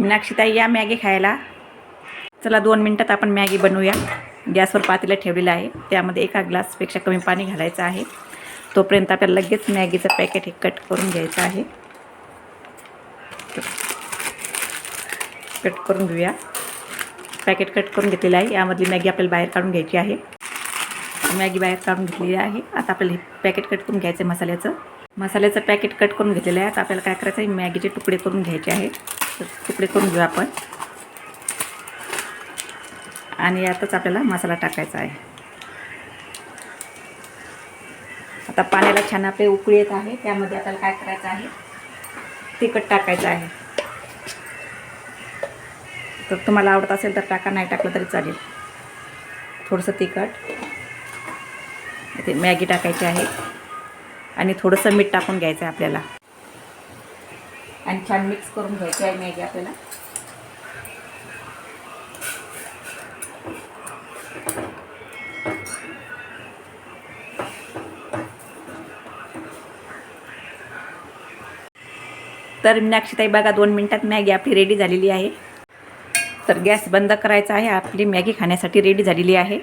मीनाक्षीताई या मॅगी खायला. चला दोन मिनटात आपण मॅगी बनवूया. गॅसवर पातेलं ठेवलेलं आहे. त्यामध्ये एका ग्लासपेक्षा कमी पाणी घालायचं आहे. तोपर्यंत आपल्याला लगेच मॅगीचं पॅकेट हे कट करून घ्यायचं आहे. कट करून घेऊया. पॅकेट कट करून घेतलेलं आहे. यामधली मॅगी आपल्याला बाहेर काढून घ्यायची आहे. मॅगी बाहेर काढून घेतलेली आहे. आता आपल्याला हे पॅकेट कट करून घ्यायचं आहे मसाल्याचं. मसाल्याचं पॅकेट कट करून घेतलेलं आहे. आता आपल्याला काय करायचं आहे? मॅगीचे तुकडे करून घ्यायचे आहेत. तर तुकडे करून घेऊ आपण. आणि यातच आपल्याला मसाला टाकायचा आहे. आता पाण्याला छान आपले उकळी येत आहे. त्यामध्ये आपल्याला काय करायचं आहे? तिखट टाकायचं आहे. तर तुम्हाला आवडत असेल तर टाका नाही टाकलं तरी चालेल. थोडंसं तिखट. ते मॅगी टाकायची आहे. आणि थोडंसं मीठ टाकून घ्यायचं आहे आपल्याला. आणि छान मिक्स करून घ्यायची आहे मॅगी आपल्याला. तर मीनाक्षीताई बघा दोन मिनटात मॅगी आपली रेडी झालेली आहे. तर गॅस बंद करायचा आहे आपली मॅगी खाण्यासाठी रेडी झालेली आहे.